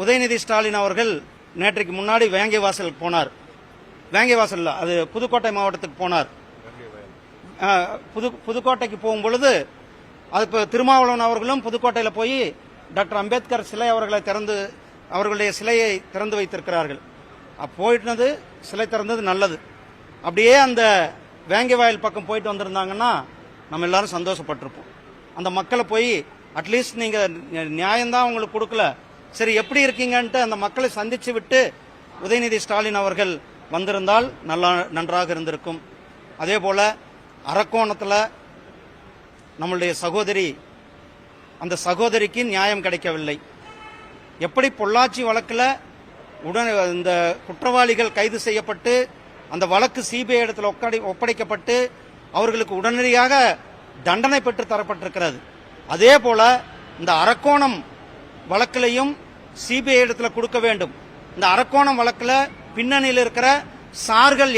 உதயநிதி ஸ்டாலின் அவர்கள் நேற்றைக்கு முன்னாடி வேங்கை வாசல் போனார். வேங்கை வாசல்ல அது புதுக்கோட்டை மாவட்டத்துக்கு போனார். புது புதுக்கோட்டைக்கு போகும் பொழுது அது இப்போ திருமாவளவன் அவர்களும் புதுக்கோட்டையில் போய் டாக்டர் அம்பேத்கர் சிலை அவர்களை திறந்து அவர்களுடைய சிலையை திறந்து வைத்திருக்கிறார்கள். போயிட்டுனது சிலை திறந்தது நல்லது. அப்படியே அந்த வேங்கை வாயில் பக்கம் போயிட்டு வந்திருந்தாங்கன்னா நம்ம எல்லாரும் சந்தோஷப்பட்டிருப்போம். அந்த மக்களை போய் அட்லீஸ்ட் நீங்கள் நியாயம்தான் உங்களுக்கு கொடுக்கல. சரி எப்படி இருக்கீங்கன்ட்டு அந்த மக்களை சந்திச்சு விட்டு உதயநிதி ஸ்டாலின் அவர்கள் வந்திருந்தால் நல்லா நன்றாக இருந்திருக்கும். அதே போல அரக்கோணத்தில் நம்மளுடைய சகோதரி அந்த சகோதரிக்கு நியாயம் கிடைக்கவில்லை. எப்படி பொள்ளாச்சி வழக்கில் உடன் இந்த குற்றவாளிகள் கைது செய்யப்பட்டு அந்த வழக்கு சிபிஐ இடத்துல ஒப்படை ஒப்படைக்கப்பட்டு அவர்களுக்கு உடனடியாக தண்டனை பெற்று தரப்பட்டிருக்கிறது. அதே போல இந்த அரக்கோணம் வழக்கிலையும் சிபிஐ இடத்துல கொடுக்க வேண்டும். இந்த அரக்கோணம் வழக்கில் பின்னணியில் இருக்கிற சார்கள்